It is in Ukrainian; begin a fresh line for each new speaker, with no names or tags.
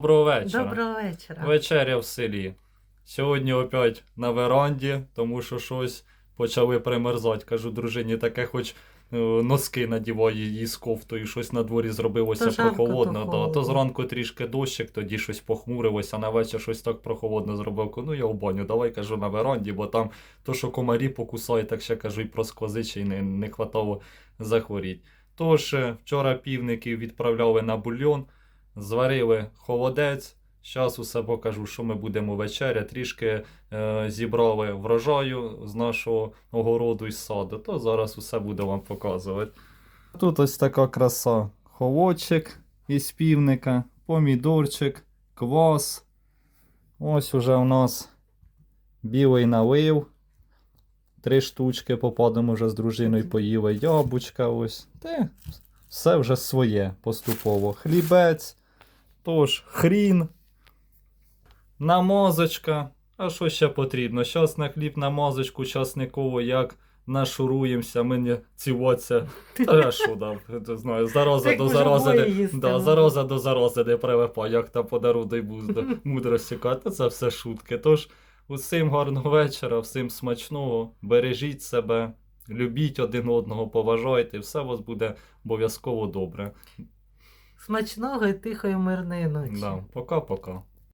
Доброго вечора.
Доброго вечора.
Вечеря в селі. Сьогодні опять на веранді, тому що щось почали примерзати. Кажу дружині, таке хоч е, носки надіваю її з кофтою, щось на дворі зробилося
То жарко,
прохолодно.
то
да. то зранку трішки дощик, тоді щось похмурилося, а на вечір щось так прохолодно зробив. Ну я в баню, давай кажу на веранді, бо там то, що комарі покусають, так ще кажу, і просквозичі, і не, не хватало захворіть. Тож е, вчора півників відправляли на бульйон, зварили холодець. Зараз усе покажу, що ми будемо вечеря. Трішки е, зібрали врожаю з нашого огороду і саду, то зараз усе буду вам показувати. Тут ось така краса. Холодчик із півника, помідорчик, квас. Ось уже у нас білий налив. Три штучки попадемо вже з дружиною поїли. Яблучка ось. Те, все вже своє поступово. Хлібець. Тож, хрін. Намазочка. А що ще потрібно? Щас на хліб намазочку часникову, як нашуруємося, мені ціваться. Та що? Не знаю, зараза до
уже
зарази. Не, да, зараза до зарази не прилипа, як там подаруй бузда мудрості ката, це все шутки. Тож, усім гарного вечора, всім смачного, бережіть себе, любіть один одного, поважайте, все у вас буде обов'язково добре.
Смачного і тихої мирної ночі.
Да, пока-пока.